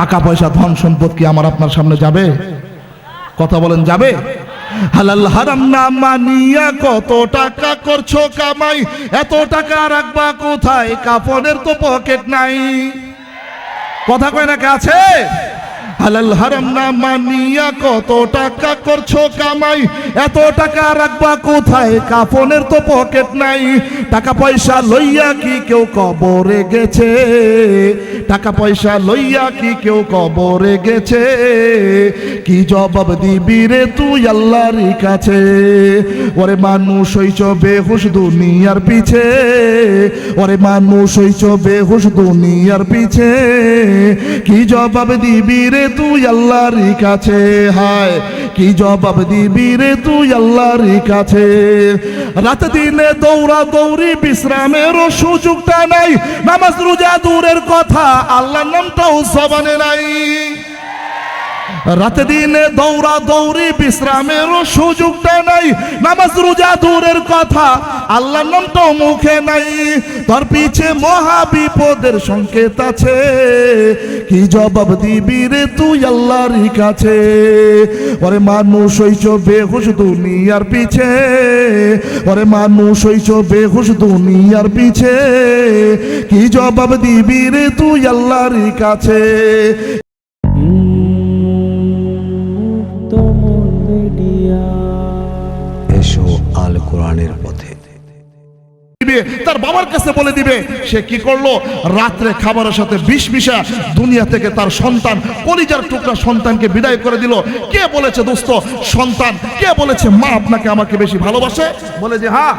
টাকা পয়সা, ধন সম্পদ কি আমার আপনার সামনে যাবে? কথা বলেন, যাবে? হালাল হারাম না মানিয়া কত টাকা করছ কামাই? এত টাকা রাখবা কোথায়? কাপড়ের তো পকেট নাই। কথা কয় নাকি আছে? হালাল হারাম না মানিয়া কত টাকা করছ কামাই? এত টাকা রাখবা কোথায়? কাফনের তো পকেট নাই। টাকা পয়সা লইয়া কি কেউ কবরে গেছে? টাকা পয়সা লইয়া কি কেউ কবরে গেছে? কি জবাব দিবি রে তুই আল্লাহর কাছে? ওরে মানুষ হইছ বেহুশ দুনিয়ার পিছে। ওরে মানুষ হইছ বেহুশ দুনিয়ার পিছে। কি জবাব দিবি রে তুই আল্লাহর কাছে, হায়, কি জবাব দিবি রে তুই আল্লাহর কাছে? রাত দিনে দৌড়া দৌড়ি বিশ্রামেরও সুযোগটা নাই, নামাজ রোজা দূরের কথা, আল্লাহর নামটাও সবানে নাই। রাতে দিনে দৌড়া দৌড়ি বিশ্রামেরও সুযোগটা নাই। নামাজ রোজা দূরের কথা, আল্লাহর নামটাও মুখে নাই। তোর পিছে মহা বিপদের সংকেত আছে। কি জবাব দিবি রে তুই আল্লাহর কাছে? ওরে মানুষ হইছ বেহুশ দুনিয়ার পিছে। ওরে মানুষ হইছ বেহুশ দুনিয়ার পিছে। কি জবাব দিবি রে তুই আল্লাহর কাছে? আল কোরআনের পথে তার বাবার কাছে বলে দিবে, সে কি করল? রাত্রে খাবারের সাথে বিষ মিশা দুনিয়া থেকে তার সন্তান, কলিজার টুকরা সন্তানকে বিদায় করে দিল। কে বলেছে দোস্ত, সন্তান? কে বলেছে মা আপনাকে আমাকে বেশি ভালোবাসে? বলে যে হ্যাঁ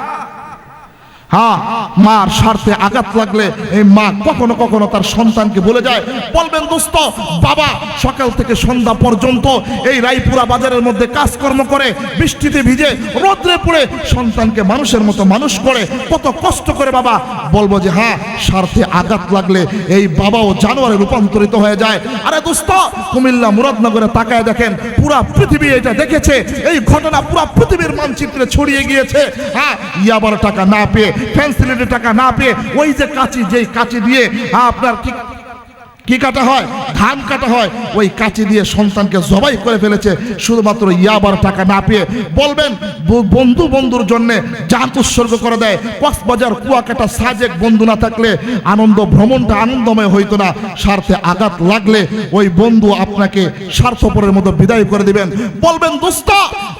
হ্যাঁ মার স্বার্থে আঘাত লাগলে এই মা কখনো কখনো তার সন্তানকে বলে যায়, বলবেন দোস্ত, বাবা, সকাল থেকে সন্ধ্যা পর্যন্ত এই রায়পুরা বাজারের মধ্যে কাজকর্ম করে, বৃষ্টিতে ভিজে, রোদ্রে পড়ে সন্তানকে মানুষের মতো মানুষ করে, কত কষ্ট করে বাবা, বলব যে হ্যাঁ স্বার্থে আঘাত লাগলে এই বাবাও জানোয়ারে রূপান্তরিত হয়ে যায়। আরে দোস্ত, কুমিল্লা মুরাদনগরে তাকায় দেখেন, পুরা পৃথিবী এটা দেখেছে, এই ঘটনা পুরা পৃথিবীর মানচিত্রে ছড়িয়ে গিয়েছে। হ্যাঁ ইয়াবার টাকা না পেয়ে ফ্যান্সিলেটের টাকা না পেয়ে ওই যে কাঁচি যেই কাঁচি দিয়ে হ্যাঁ, আপনার কি কি কাটা হয়? ধান কাটা হয়। ওই কাঁচি দিয়ে সন্তানকে জবাই করে ফেলেছে। শুধুমাত্র ইয়াবার টাকা না পেয়ে বলবেন বন্ধু বন্ধুর জন্য জান উৎসর্গ করে দেয়। কক্সবাজার কুয়াকাটা সাজেক বন্ধু না থাকলে আনন্দ ভ্রমণটা আনন্দময় হইতো না। স্বার্থে আঘাত লাগলে ওই বন্ধু আপনাকে স্বার্থপরের মতো বিদায় করে দিবেন। বলবেন, দোস্ত,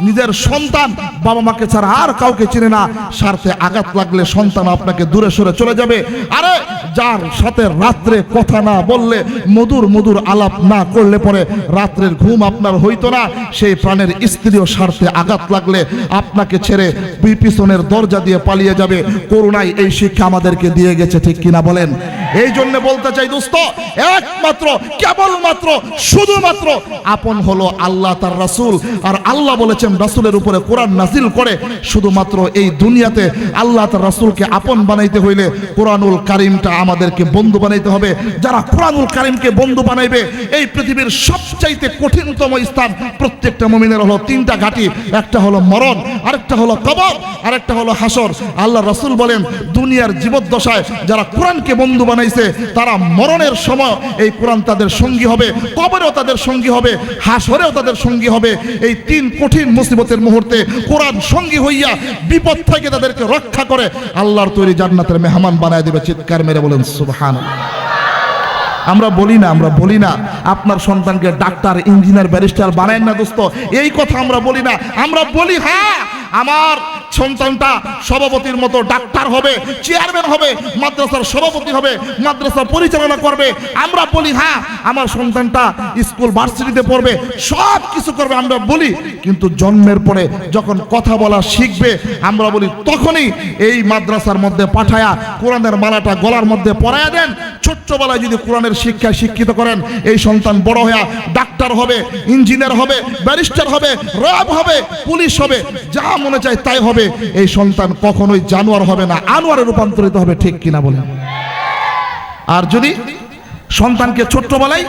নিজের সন্তান বাবা মাকে ছাড়া আর কাউকে চিনে না। স্বার্থে আঘাত লাগলে সন্তান আপনাকে দূরে সরে চলে যাবে। আরে, যার সাথে রাত্রে কথা না বললে মধুর মধুর আলাপ না করলে পরে রাত্রের ঘুম আপনার হইতো না। সেই প্রাণের স্ত্রীও স্বার্থে আঘাত লাগলে আপনাকে ছেড়ে পিছনের দরজা দিয়ে পালিয়ে যাবে। করুণায় এই শিক্ষা আমাদেরকে দিয়ে গেছে, ঠিক কিনা বলেন? এই জন্য বলতে চাই দোস্ত, একমাত্র, কেবলমাত্র, শুধুমাত্র আপন হলো আল্লাহ তার রাসুল। আর আল্লাহ বলেছেন রাসূলের উপরে কোরআন নাজিল করে, শুধুমাত্র এই দুনিয়াতে আল্লাহ তার রাসূলকে আপন বানাইতে হইলে কোরআনুল কারিমটা আমাদেরকে বন্ধু বানাইতে হবে। যারা কোরআনুল কারিমকে বন্ধু বানাইবে। এই পৃথিবীর সবচাইতে কঠিনতম স্থান প্রত্যেকটা মুমিনের হলো তিনটা ঘাটি। একটা হলো মরণ, আরেকটা হলো কবর, আরেকটা হলো হাসর। আল্লাহ রাসূল বলেন, দুনিয়ার জীবদ্দশায় যারা কোরআনকে বন্ধু বানাইছে, তারা মরণের সময় এই কোরআন তাদের সঙ্গী হবে, কবরেও তাদের সঙ্গী হবে, হাসরেও তাদের সঙ্গী হবে। এই তিন কঠিন মুসিবতের মুহূর্তে কোরআন সঙ্গী হইয়া বিপদ থেকে তাদেরকে রক্ষা করে আল্লাহর তৈরি জান্নাতের মেহমান বানায় দেবে, চিৎকার মেরে বলেন, সুবহানাল্লাহ। আমরা বলি না, আমরা বলি না। আপনার সন্তানকে ডাক্তার, ইঞ্জিনিয়ার, ব্যারিস্টার বানায় না দোস্ত। এই কথা আমরা বলি না। আমরা বলি হ্যাঁ আমার সন্তানটা সভাপতির মতো ডাক্তার হবে, চেয়ারম্যান হবে, মাদ্রাসার সভাপতি হবে মাদ্রাসা পরিচালনা করবে। আমরা বলি হ্যাঁ আমার সন্তানটা স্কুল, ভার্সিটিতে পড়বে, সব কিছু করবে, আমরা বলি। কিন্তু জন্মের পরে যখন কথা বলা শিখবে, আমরা বলি, তখনই এই মাদ্রাসার মধ্যে পাঠায়া কোরআনের মালাটা গলার মধ্যে পরায়া দেন। ছোট্টবেলায় যদি কোরআনের শিক্ষায় শিক্ষিত করেন, এই সন্তান বড় হয়ে ডাক্তার হবে, ইঞ্জিনিয়ার হবে, ব্যারিস্টার হবে রব হবে, পুলিশ হবে, যা মনে চায় তাই হবে। এই সন্তান কখনোই জানোয়ার হবে না, আনোয়ারে রূপান্তরিত হবে ঠিক কিনা বলে আর যদি সন্তানকে ছোট্টবেলায়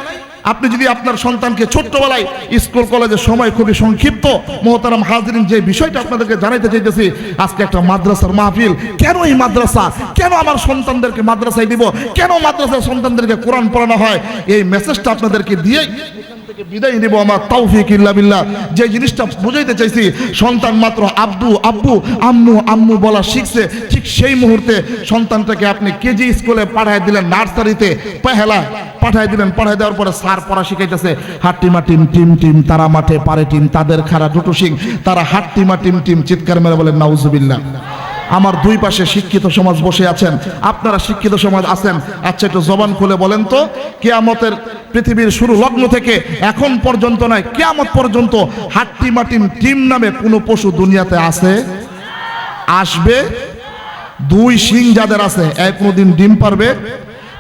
আপনি যদি আপনার সন্তানকে ছোট্টবেলায় স্কুল, কলেজের সময় খুবই সংক্ষিপ্ত, মোহতারাম হাজরিন যে বিষয়টা আপনাদেরকে জানাইতে চাইতেছি, আজকে একটা মাদ্রাসার মাহফিল। কেন এই মাদ্রাসা? কেন আমার সন্তানদেরকে মাদ্রাসায় দিব? কেন মাদ্রাসার সন্তানদেরকে কোরআন পড়ানো হয়? এই মেসেজটা আপনাদেরকে এখান থেকে বিদায় নিব আমার তৌফিক ইল্লা বিল্লাহ। যে জিনিসটা বুঝাইতে চাইছি, সন্তান মাত্র আব্বু আব্বু, আম্মু আম্মু বলা শিখছে, ঠিক সেই মুহূর্তে সন্তানটাকে আপনি কেজি স্কুলে পাঠায় দিলেন নার্সারিতে, পহেলা পাঠায় দিলেন, পাঠায় দেওয়ার পরে স্যার পড়া শিখাইতেছে হাট্টিমা টিম টিম টিম, তারা মাঠে পারে টিম, তাদের খারা দুটো সিং তারা হাট্টিমা টিম টিম, চিৎকার মেরে বলেন নাউজুবিল্লাহ। আমার দুই পাশে শিক্ষিত সমাজ বসে আছেন। আপনারা শিক্ষিত সমাজ আছেন। আচ্ছা একটু জবান খুলে বলেন তো, কেয়ামতের পৃথিবীর শুরু লগ্ন থেকে এখন পর্যন্ত নয়, কেয়ামত পর্যন্ত হাট্টি মাটিম টিম নামে কোনো পশু দুনিয়াতে আছে? আসবে। দুই সিং যাদের আছে, এক কোনোদিন ডিম পারবে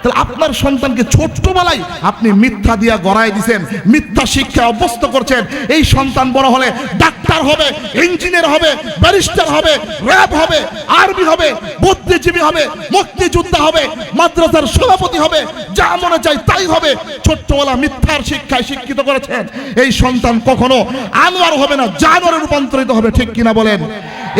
তাহলে আপনার সন্তানকে ছোট্টবেলায় আপনি মিথ্যা দিয়া গড়াই দিছেন, মিথ্যা শিক্ষা অভ্যস্ত করছেন। এই সন্তান বড় হলে ডাক্তার হবে, ইঞ্জিনিয়ার হবে, ব্যারিস্টার হবে, র্যাব হবে আর্মি হবে, বুদ্ধিজীবী হবে, মুক্তিযোদ্ধা হবে, মাদ্রাসার সভাপতি হবে, যা মনে চাই তাই হবে। ছোট্টবেলা মিথ্যার শিক্ষায় শিক্ষিত করেছেন। এই সন্তান কখনো আনোয়ার হবে না, জানোয়ারে রূপান্তরিত হবে, ঠিক কিনা বলেন?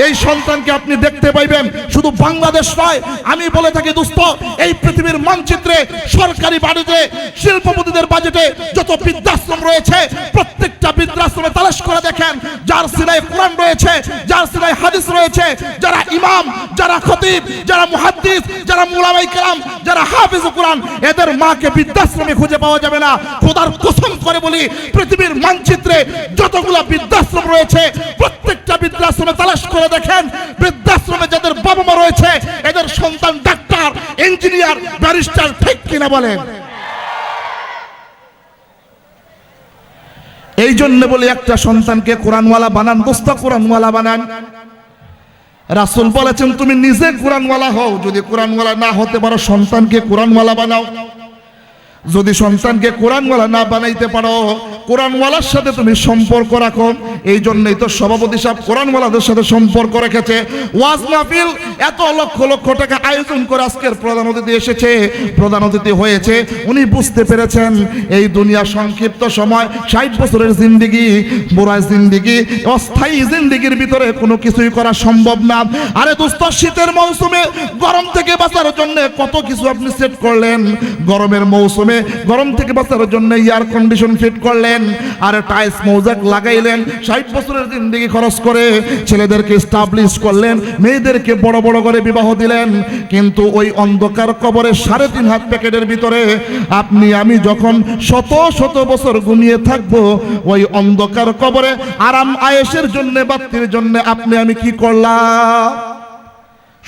এই সন্তানকে আপনি দেখতে পাইবেন, শুধু বাংলাদেশ নয়, আমি বলে থাকি দোস্ত, এই পৃথিবীর মানচিত্রে সরকারি বাড়িতে শিল্পপতিদের বাজেটে যত বৃদ্ধাশ্রম রয়েছে, প্রত্যেকটা বৃদ্ধাশ্রমে তালাশ করে দেখেন। যার সিনায় কোরআন রয়েছে, যার সিনায় হাদিস রয়েছে, যারা ইমাম, যারা খতিব, যারা মুহাদ্দিস, যারা মুলামাই কালাম যারা হাফিজ কোরআন, এদের মাকে বৃদ্ধাশ্রমে খুঁজে পাওয়া যাবে না। খোদার কসম করে বলি, পৃথিবীর মানচিত্রে যতগুলা বৃদ্ধাশ্রম রয়েছে প্রত্যেকটা বৃদ্ধাশ্রমে তালাশ করে দেখেন, বৃদ্ধাশ্রমে যাদের বাবা মা রয়েছে, এদের সন্তান ডাক্তার, ইঞ্জিনিয়ার, ব্যারিস্টার, ঠিক কিনা বলেন? এই জন্য বলে একটা সন্তানকে কোরআনওয়ালা বানান দোস্ত কোরআনওয়ালা বানান। রাসূল বলেছেন, তুমি নিজে কোরআনওয়ালা হও, যদি কোরআনওয়ালা না হতে পারো, সন্তানকে কোরআনওয়ালা বানাও। যদি সন্তানকে কোরআনওয়ালা না বানাইতে পারো, কোরআনওয়ালার সাথে তুমি সম্পর্ক রাখো। এই জন্যই তো সভাপতি সাহেব কোরআনওয়ালাদের সাথে সম্পর্ক রেখেছে। ওয়াজ মাহফিল এত লক্ষ লক্ষ টাকা আয়োজন করে আজকের প্রধান অতিথি এসেছে। প্রধান অতিথি হয়েছে, উনি বুঝতে পেরেছেন, এই দুনিয়া সংক্ষিপ্ত সময়, ষাট বছরের জিন্দিগি বুড়ায় জিন্দিগি, অস্থায়ী জিন্দিগির ভিতরে কোনো কিছুই করা সম্ভব না। আরে দোস্ত, শীতের মৌসুমে গরম থেকে বাঁচার জন্য কত কিছু আপনি সেট করলেন? গরমের মৌসুমে গরম থেকে বাঁচার জন্য এয়ার কন্ডিশন ফিট করলেন, আর টাইলস মৌজাক লাগাইলেন, ষাট বছরের জিন্দিগি খরচ করে ছেলেদেরকে স্টাবলিশ করলেন, মেয়েদেরকে বড় বড় করে বিবাহ দিলেন, কিন্তু ওই অন্ধকার কবরে সাড়ে তিন হাত প্যাকেটের ভিতরে আপনি, আমি যখন শত শত বছর ঘুমিয়ে থাকব, ওই অন্ধকার কবরে আরাম আয়েসের জন্য, বাত্তির জন্য আপনি, আমি কি করলাম?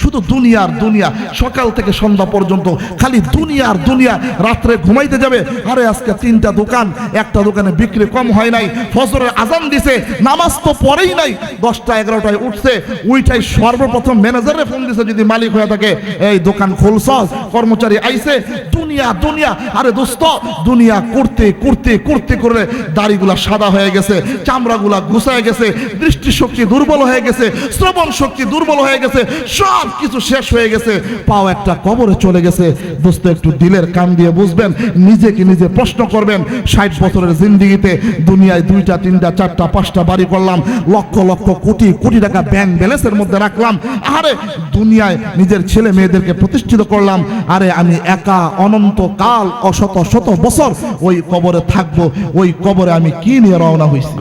শুধু দুনিয়ার দুনিয়া, সকাল থেকে সন্ধ্যা পর্যন্ত খালি দুনিয়ার দুনিয়া, রাত্রে ঘুমাইতে যাবে। আরে আজকে তিনটা দোকান, একটা দোকানে বিক্রি কম হয় নাই, ফজরের আজান দিছে, নামাজ তো পরেই নাই, দশটা এগারোটায় উঠছে উইটাই সর্বপ্রথম ম্যানেজারে ফোন দিছে, যদি মালিক হয়ে থাকে, এই দোকান খুলছস, কর্মচারী আইছে, দুনিয়া দুনিয়া। আরে দোস্ত, দুনিয়া করতে করতে করতে করে দাড়িগুলা সাদা হয়ে গেছে, চামড়াগুলা গুছায় গেছে, দৃষ্টিশক্তি দুর্বল হয়ে গেছে শ্রবণ শক্তি দুর্বল হয়ে গেছে, সব কিছু শেষ হয়ে গেছে। পাও একটা কবরে চলে গেছে। দোস্ত, একটু দিলের কান দিয়ে বুঝবেন, নিজেকে নিজে প্রশ্ন করবেন। ষাট বছরের জিন্দিগিতে দুনিয়ায় দুইটা, তিনটা, চারটা, পাঁচটা বাড়ি করলাম। লক্ষ লক্ষ, কোটি কোটি টাকা ব্যাংক ব্যালেন্সের মধ্যে রাখলাম। আরে দুনিয়ায় নিজের ছেলে মেয়েদেরকে প্রতিষ্ঠিত করলাম। আরে, আমি একা, অনন্ত কাল, অশত, শত বছর ওই কবরে থাকব। ওই কবরে আমি কি নিয়ে রওনা হয়েছি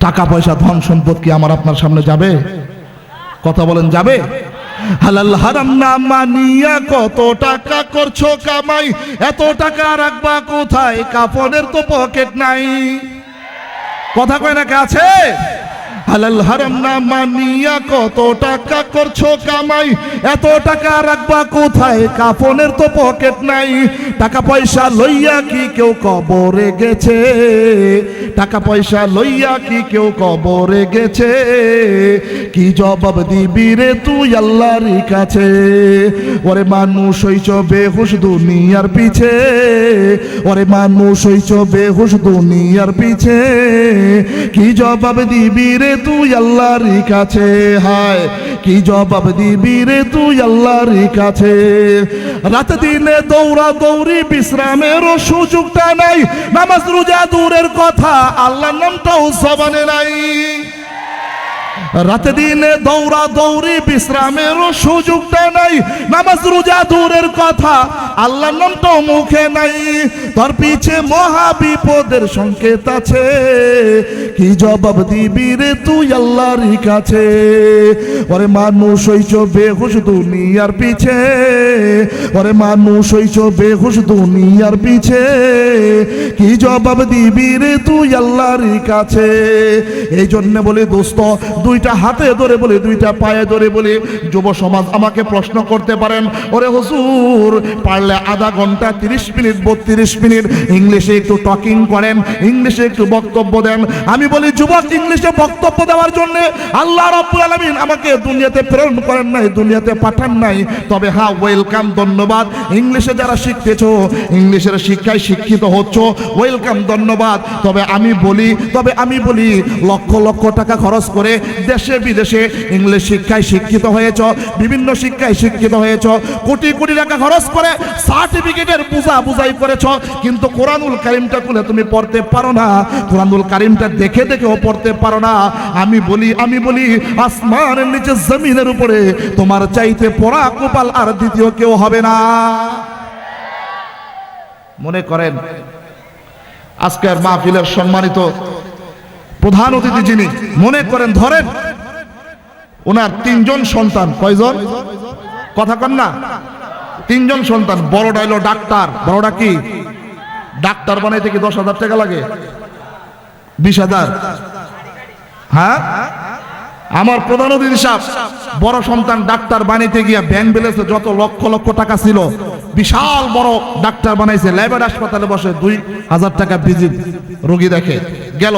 টাকা পয়সা, ধন সম্পদ কি আমার আপনার সামনে যাবে? কথা বলেন যাবে? হালাল হারাম না মানিয়া কত টাকা করছ কামাই? এত টাকা রাখবা কোথায়? কাপড়ের তো পকেট নাই। কথা কয় না কে আছে? হালাল হারাম না মানিয়া কত টাকা করছ কামাই? এত টাকা রাখবা কোথায়? কাফনের তো পকেট নাই। টাকা পয়সা লইয়া কি কেউ কবরে গেছে? টাকা পয়সা লইয়া কি কেউ কবরে গেছে? কি জবাব দিবি রে তুই আল্লাহর কাছে? ওরে মানুষ হইছ বেহুশ দুনিয়ার পিছে। ওরে মানুষ হইছ বেহুশ দুনিয়ার পিছে। কি জবাব দিবি রে তুই আল্লাহর কাছে, হায়, কি জবাব দিবি রে তুই আল্লাহর কাছে? রাত দিনে দৌড়া দৌড়ি বিশ্রামেরও সুযোগটা নাই, নামাজ রোজা দূরের কথা, আল্লাহর নামটাও সবানে নাই। রাতে দিনে দৌড়া দৌড়ি বিশ্রামেরও সুযোগটা নাই। নামাজ রোজা দূরের কথা, আল্লাহর নামটাও মুখে নাই। তোর পিছে মহা বিপদের সংকেত আছে। কি জবাব দিবি রে তুই আল্লাহর কাছে? ওরে মানুষ হইছ বেহুশ দুনিয়ার পিছে। ওরে মানুষ হইছ বেহুশ দুনিয়ার পিছে। কি জবাব দিবি রে তুই আল্লাহর কাছে? এই জন্য বলে দোস্ত দুইটা হাতে ধরে বলি, দুইটা পায়ে ধরে বলি, যুব সমাজ আমাকে প্রশ্ন করতে পারেন, ওরে হুজুর, পারলে আধা ঘণ্টা তিরিশ মিনিট, বত্রিশ মিনিট ইংলিশে একটু টকিং করেন, ইংলিশে একটু বক্তব্য দেন। আমি বলি, যুবক, ইংলিশে বক্তব্য দেওয়ার জন্য আল্লাহ রব্বুল আলামিন আমাকে দুনিয়াতে প্রেরণ করেন নাই, দুনিয়াতে পাঠান নাই। তবে হ্যাঁ ওয়েলকাম ধন্যবাদ। ইংলিশে যারা শিখতেছ, ইংলিশের শিক্ষায় শিক্ষিত হচ্ছ ওয়েলকাম ধন্যবাদ। তবে আমি বলি, তবে আমি বলি, লক্ষ লক্ষ টাকা খরচ করে দেশে, বিদেশে ইংলিশ শিক্ষায় শিক্ষিত হয়েছ, বিভিন্ন শিক্ষায় শিক্ষিত হয়েছ, কোটি কোটি টাকা খরচ করে সার্টিফিকেটের বুঝা বুঝাই করেছ, কিন্তু কোরআনুল কারিমটা খুলে তুমি পড়তে পারো না। কোরআনুল কারিমটা দেখে দেখেও পড়তে পারো না। আমি বলি আমি বলি, আসমানের নিচে জমিনের উপরে তোমার চাইতে পড়া কপাল আর দ্বিতীয় কেউ হবে না। মনে করেন, আজকের মাহফিলের সম্মানিত প্রধান অতিথি যিনি, মনে করেন, ধরেন, ওনার তিনজন সন্তান। কয়জন? কথা কন না। তিনজন সন্তান। বড়টা হলো ডাক্তার। বড়টা কি? ডাক্তার বানাইতে কি দশ হাজার টাকা লাগে? বিশ হাজার। হ্যাঁ? আমার প্রধান অতিথি সাহেব, বড় সন্তান ডাক্তার বানাইতে গিয়া ব্যাংক ব্যালেন্সে যত লক্ষ লক্ষ টাকা ছিল, বিশাল বড় ডাক্তার বানাইছে। ল্যাবের হাসপাতালে বসে দুই হাজার টাকা ভিজিট। রোগী দেখে। গেল।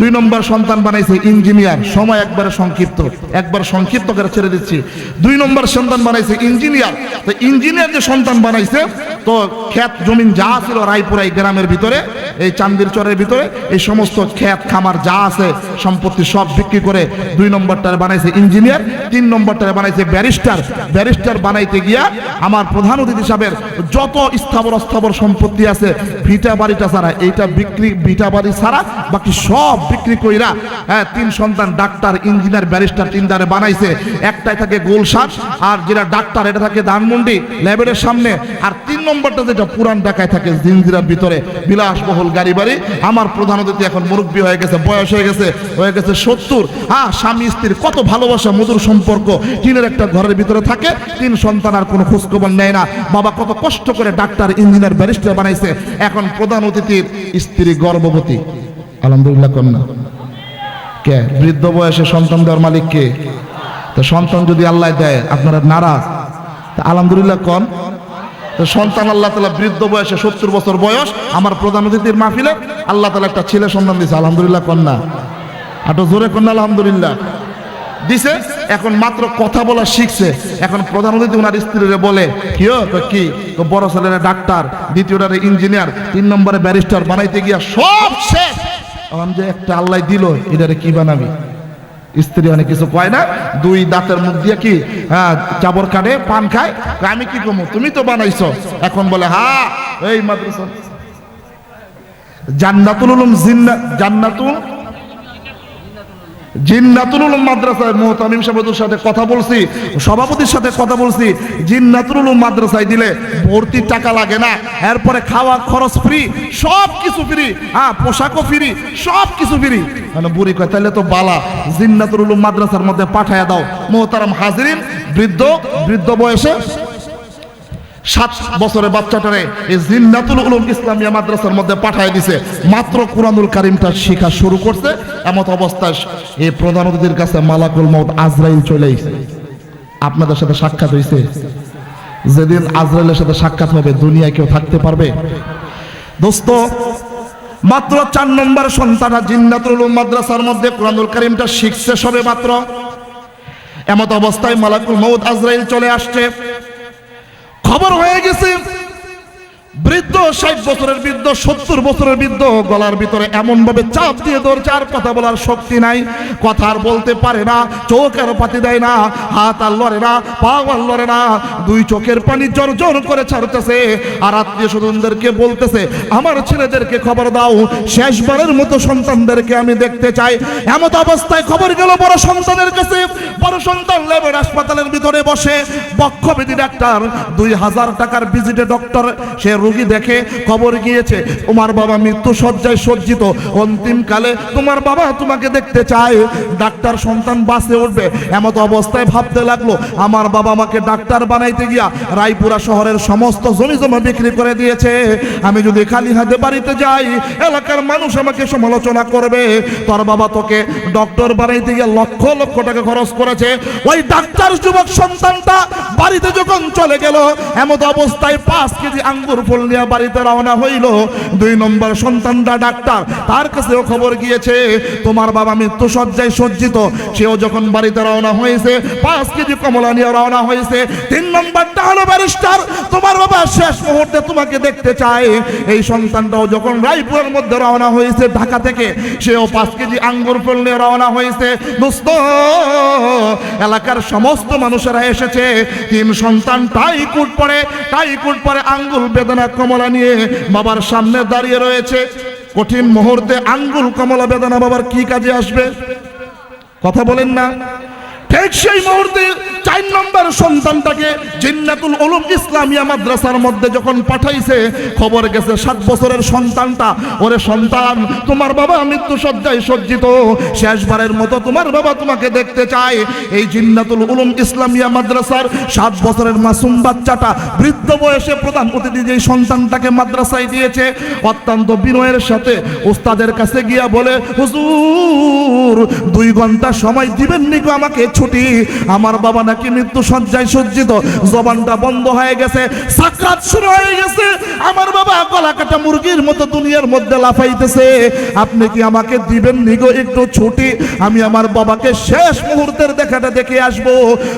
দুই নম্বর সন্তান বানাইছে ইঞ্জিনিয়ার। সময় একবারে সংক্ষিপ্ত। একবার সংক্ষিপ্ত করে ছেড়ে দিচ্ছি। দুই নম্বর সন্তান বানাইছে ইঞ্জিনিয়ার। তো ইঞ্জিনিয়ার যে সন্তান বানাইছে তো ক্ষেত জমিন যা ছিল রায়পুরাই গ্রামের ভিতরে, এই চান্দির চরের ভিতরে, এই সমস্ত ক্ষেত, খামার যা আছে, সম্পত্তি সব বিক্রি করে দুই নম্বরটারে বানাইছে ইঞ্জিনিয়ার, তিন নম্বরটারে বানাইছে ব্যারিস্টার। ব্যারিস্টার বানাইতে গিয়া আমার প্রধান অতিথি সাহেবের যত স্থাবর অস্থাবর সম্পত্তি আছে, ভিটা বাড়িটা ছাড়া, এইটা বিক্রি, ভিটা বাড়ি ছাড়া, বাকি সব বিক্রি কইরা হ্যাঁ তিন সন্তান ডাক্তার, ইঞ্জিনিয়ার, ব্যারিস্টার তিনটারে বানাইছে। একটাই থাকে গোলসার আর যেটা ডাক্তার, এটা থাকে ধানমন্ডি, ল্যাবের সামনে। আর তিন নম্বরটা যেটা পুরান ঢাকায় থাকে, জিনজিরার ভিতরে, বিলাসবহুল গাড়ি বাড়ি। আমার প্রধান অতিথি এখন মুরব্বী হয়ে গেছে, বয়স হয়ে গেছে হয়ে গেছে সত্তর। হ্যাঁ স্বামী, স্ত্রীর কত ভালোবাসা, মধুর সম্পর্ক। টিনের একটা ঘরের ভিতরে থাকে, তিন সন্তান আর কোনো খোঁজখবর নেয় না। বাবা কত কষ্ট করে ডাক্তার, ইঞ্জিনিয়ার, ব্যারিস্টার বানাইছে। এখন প্রধান অতিথির স্ত্রী গর্ভবতী। আলহামদুলিল্লাহ, কন্যা। কে? বৃদ্ধ বয়সে সন্তান দেওয়ার মালিক কে? তো সন্তান যদি আল্লাহ দেয়, আপনারা নারাজ। আলহামদুলিল্লাহ, কন। সন্তান আল্লাহ তালা বৃদ্ধ বয়সে সত্তর বছর বয়স, আমার প্রধান অতিথির মাহফিলে আল্লাহ তালা একটা ছেলে সন্তান দিছে, আলহামদুলিল্লাহ কন্যা। আটো জোরে কন্যা, আলহামদুলিল্লাহ। দিছে, এখন মাত্র কথা বলা শিখছে। এখন প্রধান অতিথি ওনার স্ত্রীরে বলে, কি? কি? বড় ছেলেরা ডাক্তার, দ্বিতীয়টারে ইঞ্জিনিয়ার, তিন নম্বরে ব্যারিস্টার, বানাইতে গিয়া সব শেষ। এখন যে একটা আল্লাহ দিল, এটারে কি বানাবি? স্ত্রী অনেক কিছু কয় না? দুই দাঁতের মুখ দিয়ে কি হ্যাঁ চাবর কাটে পান খায়? আমি কি কমু? তুমি তো বানাইছো। এখন বলে, হা, এই মাদ্রাসা। জান্নাতুল উলুম জিন্না জান্নাতুল মাদ্রাসায় সাথে কথা বলছি, সভাপতির সাথে কথা বলছি মাদ্রাসায় দিলে ভর্তির টাকা লাগে না। এরপরে খরচ ফ্রি ফ্রি হ্যাঁ পোশাকও ফ্রি ফ্রি মানে বুড়ি কয় তাহলে তো বালা মাদ্রাসার মধ্যে পাঠায় দাও। মোহতারাম হাজিরিন, বৃদ্ধ বৃদ্ধ বয়সে সাত বছরের বাচ্চাটারে এই জিন্নাতুল উলুম ইসলামিয়া মাদ্রাসার মধ্যে পাঠিয়ে দিছে। মাত্র কোরআনুল কারিমটা শেখা শুরু করছে। এমত অবস্থায় এই প্রধান অতিথির কাছে মালাকুল মউত আজরাইল চলে আপনাদের সাথে সাক্ষাৎ হয়েছে। যেদিন আজরাইলের সাথে সাক্ষাৎ হবে, দুনিয়ায় কেউ থাকতে পারবে? দোস্ত, মাত্র চার নম্বর সন্তান জিন্নাতুল উলুম মাদ্রাসার মধ্যে কোরআনুল কারিমটা শিখছে সবে মাত্র। এমত অবস্থায় মালাকুল মউত আজরাইল চলে আসছে। খবর হয়ে গেছে। বৃদ্ধ ষাট বছরের বৃদ্ধ, সত্তর বছরের বৃদ্ধ, গলার ভিতরে এমন ভাবে চাপ দিয়ে ধরছে, আর কথা বলার শক্তি নাই। কথা আর বলতে পারে না চোখ আর পাতি দেয় না, হাত আর লড়ে না পা আর লড়ে না, দুই চোখের পানি জোর জোর করে ছাড়তেছে, আর আত্মীয় স্বজনদেরকে বলতেছে, আমার ছেলেদেরকে খবর দাও, শেষবারের মতো সন্তানদেরকে আমি দেখতে চাই। এমত অবস্থায় খবর গেল, বড় সন্তানের কাছে, বড় সন্তান লেবের হাসপাতালের ভিতরে বসে, বক্ষবিধি ডাক্তার, দুই হাজার টাকার ভিজিটে ডক্টর, সে রোগী দেখে খবর গিয়েছে, তোমার বাবা মৃত্যু সজ্জায় সজ্জিত। অন্তিমকালে তোমার বাবা তোমাকে দেখতে চায়। ডাক্তার সন্তান বাসে উঠবে। এমত অবস্থায় ভাবতে লাগল, আমার বাবা আমাকে ডাক্তার বানাইতে গিয়া রায়পুরা শহরের সমস্ত জমি জমা বিক্রি করে দিয়েছে। আমি যদি খালি হাতে বাড়িতে যাই, এলাকার মানুষ আমাকে সমালোচনা করবে। তোর বাবা তোকে ডক্টর বানাইতে গিয়ে লক্ষ লক্ষ টাকা খরচ করেছে। ওই ডাক্তার যুবক সন্তানটা বাড়িতে যখন চলে গেল, এমত অবস্থায় পাঁচ কেজি আঙ্গুর ফুল নিয়ে বাড়িতে রওনা হইল। দুই নম্বর সন্তানটা ডাক্তার, তার কাছেও খবর গিয়েছে, তোমার বাবা মৃত্যু সজ্জায় সজ্জিত। সেও যখন বাড়িতে রওনা হয়েছে, পাঁচ কেজি কমলা নিয়ে রওনা হয়েছে। তিন নম্বরটা হলো ব্যারিস্টার, তোমার বাবা শেষ মুহূর্তে তোমাকে দেখতে চায়। এই সন্তানটাও যখন রায়পুরের মধ্যে রওনা হয়েছে ঢাকা থেকে, সেও পাঁচ কেজি আঙ্গুর ফুল নিয়ে রওনা হয়েছে। দোস্ত এলাকার সমস্ত মানুষেরা এসেছে, তিন সন্তান টাই কুট পরে টাই কুট পরে আঙ্গুল বেদনা কমলা নিয়ে বাবার সামনে দাঁড়িয়ে রয়েছে। কঠিন মুহূর্তে আঙ্গুল কমলা বেদনা বাবার কি কাজে আসবে? কথা বলেন না। ঠিক সেই মুহূর্তে চার নম্বর সন্তানটাকে জিন্নাতুল উলুম ইসলামিয়া মাদ্রাসার মধ্যে যখন পাঠাইছে, খবর গেছে সাত বছরের সন্তানটা। ওরে সন্তান, তোমার বাবা মৃত্যু সজ্জায় সজ্জিত। শেষবারের মতো তোমার বাবা তোমাকে দেখতে চায়। এই জিন্নাতুল উলুম ইসলামিয়া মাদ্রাসার সাত বছরের মাসুম বাচ্চাটা বৃদ্ধ বয়সে প্রধান অতিথি যেই সন্তানটাকে মাদ্রাসায় দিয়েছে, অত্যন্ত বিনয়ের সাথে উস্তাদের কাছে গিয়া বলে, হুজুর, দুই ঘণ্টা সময় দিবেন নিকো আমাকে ছুটি? আমার বাবা নাকি মৃত্যু সজ্জায় সজ্জিত? জবানটা বন্ধ হয়ে গেছে সাকরাত শুরু হয়ে গেছে। আমার বাবা গলা কাটা মুরগির মতো দুনিয়ার মধ্যে লাফাইতেছে। আপনি কি আমাকে দিবেন নিগো একটু ছুটি? আমি আমার বাবাকে শেষ মুহূর্তের দেখাটা দেখে আসব।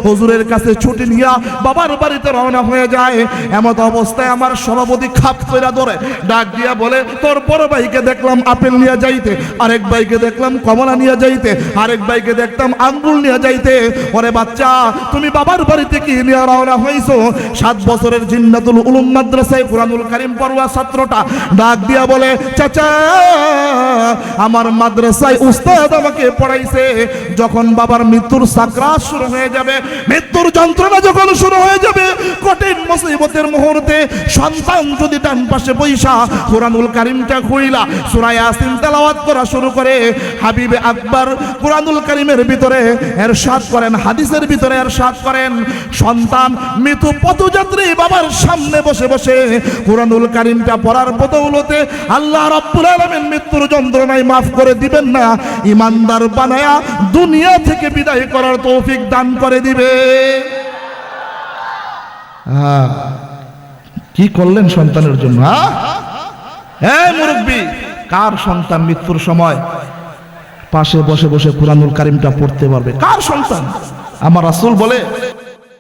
হুজুরের কাছে ছুটি নিয়া বাবার বাড়িতে রওনা হয়ে যায়। এমত অবস্থায় আমার সভাপতি খাপ কইরা ধরে ডাক দিয়া বলে, তোর বড় ভাইকে দেখলাম আপেল নিয়ে যাইতে, আরেক ভাইকে দেখলাম কমলা নিয়ে যাইতে, আরেক ভাইকে দেখতাম আঙ্গুল নিয়ে যাইতে। ওরে বাচ্চা তুমি বাবার বাড়িতে কি নিয়ে রওনা হইছো সাত বছরের জিন্নাতুল উলুম মাদ্রাসায় কুরআনুল কারীম পড়ুয়া ছাত্রটা ডাক দিয়া বলে, চাচা, আমার মাদ্রাসায় উস্তাদ আমাকে পড়াইছে। যখন বাবার মৃত্যুর সাকরাত শুরু হয়ে যাবে, মৃত্যুর যন্ত্রণা যখন শুরু হয়ে যাবে, কঠিন মুসিবতের মুহূর্তে সন্তান যদি ডান পাশে বৈশা কোরআনুল কারিমটা খুইলা, সূরা ইয়াসিন তেলাওয়াত করা শুরু করে, হাবিবে আকবর কোরআনুল কারিমের ভিতরে এরশাদ করেন, হাদিসের ভিতরে এরশাদ করেন। সন্তান মৃত্যু পথযাত্রী বাবার সামনে বসে বসে কোরআনুল কারিমটা পড়ার বদৌলতে আল্লাহ রাব্বুল আলামিন মৃত্যুর যন্ত্রণায় মাফ করে দিবেন না, ইমানদার বানায়া দুনিয়া থেকে বিদায় করার তৌফিক দান করে দিবে। হ্যাঁ কি করলেন সন্তানের জন্য হ্যাঁ? মুরব্বী, কার সন্তান মৃত্যুর সময় পাশে বসে বসে কোরআনুল কারিমটা পড়তে পারবে? কার সন্তান? আমার রাসুল বলে